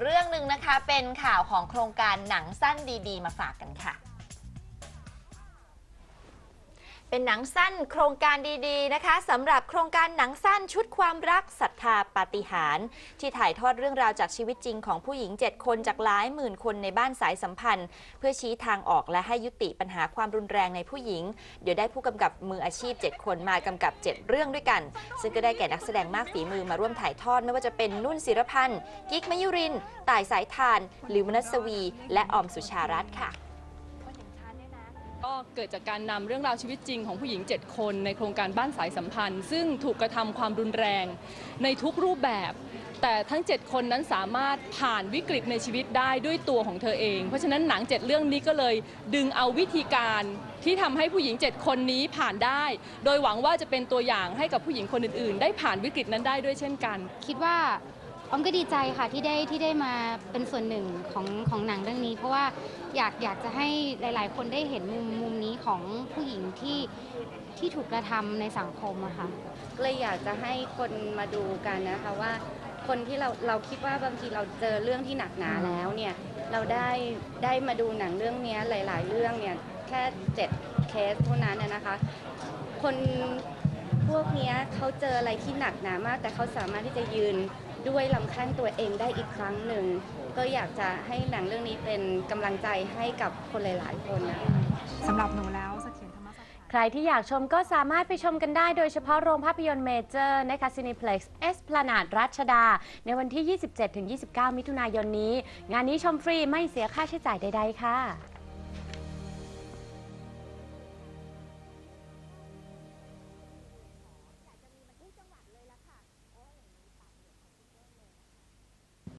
เรื่องหนึ่งนะคะ เป็นข่าวของโครงการหนังสั้นดี ๆ มาฝากกันค่ะ เป็นหนังสั้นโครงการดีๆนะคะสำหรับโครงการหนังสั้นชุดความรักศรัทธาปาฏิหาริย์ที่ถ่ายทอดเรื่องราวจากชีวิตจริงของผู้หญิง 7 คนจากหลายหมื่นคนในบ้านสายสัมพันธ์ เพื่อชี้ทางออกและให้ยุติปัญหาความรุนแรงในผู้หญิง เดี๋ยวได้ผู้กำกับมืออาชีพ 7 คนมากำกับ 7 เรื่องด้วยกัน ซึ่งก็ได้แก่นักแสดงมากฝีมือมาร่วมถ่ายทอดไม่ว่าจะเป็นนุ่นศิรพันธ์ กิ๊กมยุรินต่ายสายทานหลิวมนัสวี และออมสุชารัตน์ค่ะ ก็เกิดจากการนำเรื่องราวชีวิตจริงของผู้หญิง 7 คนในโครงการบ้านสายสัมพันธ์ ซึ่งถูกกระทำความรุนแรงในทุกรูปแบบ แต่ทั้ง 7 คนนั้นสามารถผ่านวิกฤตในชีวิตได้ด้วยตัวของเธอเอง เพราะฉะนั้นหนัง 7 เรื่องนี้ก็เลยดึงเอาวิธีการที่ทำให้ผู้หญิง 7 คนนี้ผ่านได้ โดยหวังว่าจะเป็นตัวอย่างให้กับผู้หญิงคนอื่นๆ ได้ผ่านวิกฤตนั้นได้ด้วยเช่นกัน คิดว่า ออมก็ดีใจค่ะที่ได้ที่ได้มาเป็นส่วนหนึ่งของของหนังเรื่องนี้ เพราะว่าอยากอยากจะให้หลาย ๆ คนได้เห็นมุมมุมนี้ของผู้หญิงที่ที่ถูกกระทำในสังคมอะค่ะก็เลยอยากจะให้คนมาดูกันนะคะว่า คนที่เราเราคิดว่าบางทีเราเจอเรื่องที่หนักหนาแล้วเนี่ยเราได้ได้มาดูหนังเรื่องนี้หลาย ๆ เรื่องเนี่ยแค่เจ็ดเคสเท่านั้นนะคะ คนพวกนี้เขาเจออะไรที่หนักหนามาก แต่เขาสามารถที่จะยืน ด้วยลำแข้งตัวเองได้อีกครั้งหนึ่ง ก็อยากจะให้หนังเรื่องนี้เป็นกำลังใจให้กับคนหลาย ๆ คนนะคะ สำหรับหนูแล้วเสถียรธรรมสถาน ใครที่อยากชมก็สามารถไปชมกันได้โดยเฉพาะโรงภาพยนตร์เมเจอร์นะคะ Cineplex Esplanade รัชดา ในวันที่ 27-29 มิถุนายนนี้ งานนี้ชมฟรีไม่เสียค่าใช้จ่ายใด ๆ ค่ะ